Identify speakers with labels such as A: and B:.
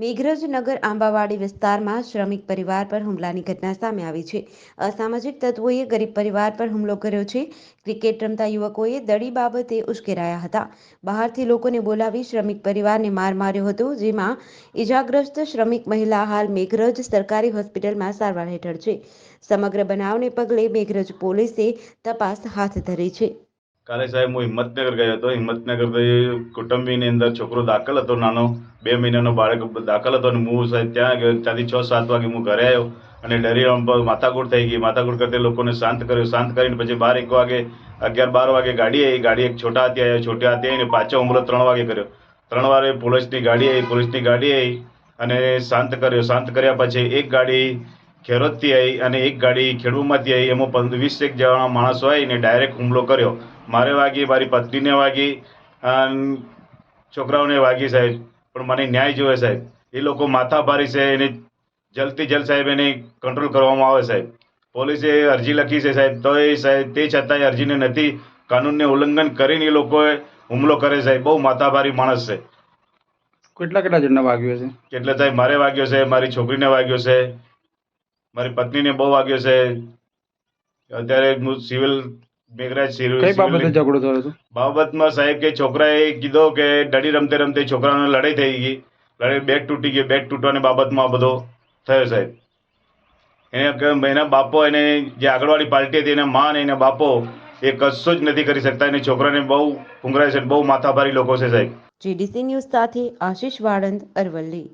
A: મેઘરજનગર આંબાવાડી વિસ્તારમાં શ્રમિક પરિવાર પર હુમલાની ઘટના સામે આવી છે. અસામાજિક તત્વોએ ગરીબ પરિવાર પર હુમલો કર્યો છે. ક્રિકેટ રમતા યુવકોએ દડી બાબતે ઉશ્કેરાયા હતા. બહારથી લોકોને બોલાવી શ્રમિક પરિવારને માર માર્યો હતો, જેમાં ઇજાગ્રસ્ત શ્રમિક મહિલા હાલ મેઘરજ સરકારી હોસ્પિટલમાં સારવાર હેઠળ છે. સમગ્ર બનાવને પગલે મેઘરજ પોલીસે તપાસ હાથ ધરી છે.
B: કાલે સાહેબ હું હિંમતનગર ગયો હતો. હિંમતનગરથી કુટુંબીની અંદર છોકરો દાખલ હતો, નાનો. બે મહિનાનો બાળક દાખલ હતો અને હું સાહેબ ત્યાં ગયો. ત્યાંથી છ, સાત વાગે હું ઘરે આવ્યો અને ડરી માથાકૂટ થઈ ગઈ. માથાકૂટ કરતી લોકોને શાંત કર્યો. શાંત કરીને પછી બાર એક વાગે, અગિયાર, બાર વાગે ગાડી આવી. ગાડી એક છોટા હાથી આવ્યો. છોટા હાથી આવીને પાછો હુમલો ત્રણ વાગે કર્યો. ત્રણ વાગે પોલીસની ગાડી આવી. પોલીસની ગાડી આવી અને શાંત કર્યો. શાંત કર્યા પછી એક ગાડી ખેરોદથી આવી અને એક ગાડી ખેડૂમાંથી આવી એમાં પંદર વીસ એક જવાના માણસો આવીને ડાયરેક્ટ હુમલો કર્યો. મારે વાગી મારી પત્નીને વાગી છોકરાઓને વાગી સાહેબ. પણ મને ન્યાય જોઈએ સાહેબ. એ લોકો માથાભારી છે એને જલ્દથી જલ્દ સાહેબ એને કંટ્રોલ કરવામાં આવે સાહેબ. પોલીસે અરજી લખી છે સાહેબ. તો એ સાહેબ તે છતાંય અરજીને નથી કાનૂનને ઉલ્લંઘન કરીને એ લોકોએ હુમલો કરે સાહેબ. બહુ માથાભારી માણસ છે.
C: કેટલા કેટલા જણને વાગ્યો છે?
B: કેટલા સાહેબ મારે વાગ્યો છે મારી છોકરીને વાગ્યો છે. મારી પત્નીને બહુ વાગ્યો છે. અત્યારે હું સિવિલ મેઘરાજ
C: કઈ બાબતે ઝઘડો થયો હતો?
B: બાબતમાં સાહેબ કે છોકરાએ કીધો કે દડી રમતે રમતે છોકરાને લડાઈ થઈ ગઈ. લડાઈ બેટ તૂટી ગઈ બેટ તૂટવાની બાબતમાં આ બધો થયો સાહેબ. એને એના બાપો એને જે આગળવાળી પાર્ટી હતી એના માં અને એના બાપો એ કશું જ નથી કરી શકતા. એને છોકરાને બહુ ફુંગરાય છે બહુ માથાભારી લોકો છે સાહેબ.
A: જીડીસી ન્યૂઝ સાથે આશીષ વાળંદ અરવલ્લી.